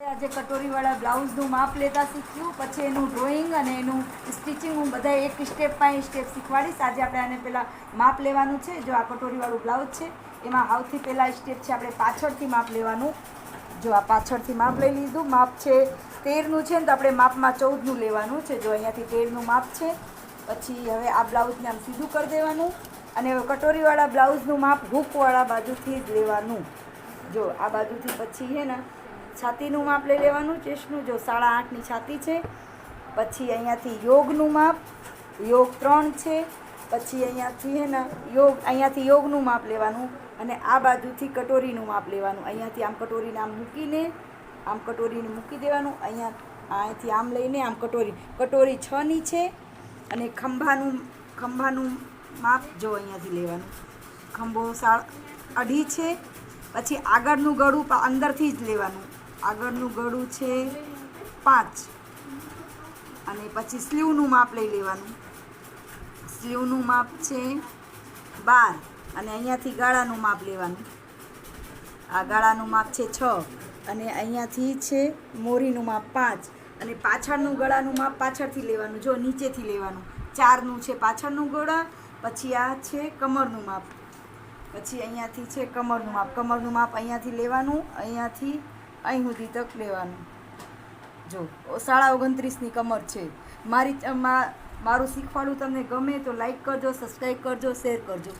આજે કટોરીવાળા બ્લાઉઝનું માપ લેતા શીખ્યું, પછી એનું ડ્રોઈંગ અને એનું સ્ટિચિંગ હું બધા એક સ્ટેપ બાય સ્ટેપ શીખવાડીશ. આજે આપણે આને પહેલાં માપ લેવાનું છે, જો આ કટોરીવાળું બ્લાઉઝ છે, એમાં સૌથી પહેલાં સ્ટેપ છે, આપણે પાછળથી માપ લેવાનું. જો આ પાછળથી માપ લઈ લીધું, માપ છે તેરનું છે ને, તો આપણે માપમાં ચૌદનું લેવાનું છે. જો અહીંયાથી તેરનું માપ છે, પછી હવે આ બ્લાઉઝને આમ સીધું કરી દેવાનું અને કટોરીવાળા બ્લાઉઝનું માપ હૂકવાળા બાજુથી જ લેવાનું. જો આ બાજુથી પછી છે ને છાતીનું માપ લઈ લેવાનું ચેસ્ટનું જો સાડા આઠની છાતી છે, પછી અહીંયાથી યોગનું માપ, યોગ ત્રણ છે, પછી અહીંયાથી હે ને યોગ, અહીંયાથી યોગનું માપ લેવાનું અને આ બાજુથી કટોરીનું માપ લેવાનું. અહીંયાથી આમ કટોરીને આમ મૂકીને, આમ કટોરીને મૂકી દેવાનું. અહીંયા અહીંયાથી આમ લઈને આમ કટોરી. કટોરી છની છે અને ખંભાનું ખંભાનું માપ જો અહીંયાથી લેવાનું. ખંભો સાળ અઢી છે, પછી આગળનું ગળું અંદરથી જ લેવાનું. આગળનું ગળું છે પાંચ. અને પછી સ્લીવનું માપ લઈ લેવાનું. સ્લીવનું માપ છે બાર. અને અહીંયાથી ગાળાનું માપ લેવાનું. આ ગાળાનું માપ છે છ. અને અહીંયાથી છે મોરીનું માપ પાંચ. અને પાછળનું ગળાનું માપ પાછળથી લેવાનું. જો નીચેથી લેવાનું. ચારનું છે પાછળનું ગળા, પછી આ છે કમરનું માપ. પછી અહીંયાથી છે કમરનું માપ. કમરનું માપ અહીંયાથી લેવાનું. અહીંયાથી અહીં સુધી તક લેવાનું. જો, સાડા ઓગણત્રીસની કમર છે. મારી મારું શીખવાડું તમને ગમે તો લાઈક કરજો સબસ્ક્રાઈબ કરજો શેર કરજો.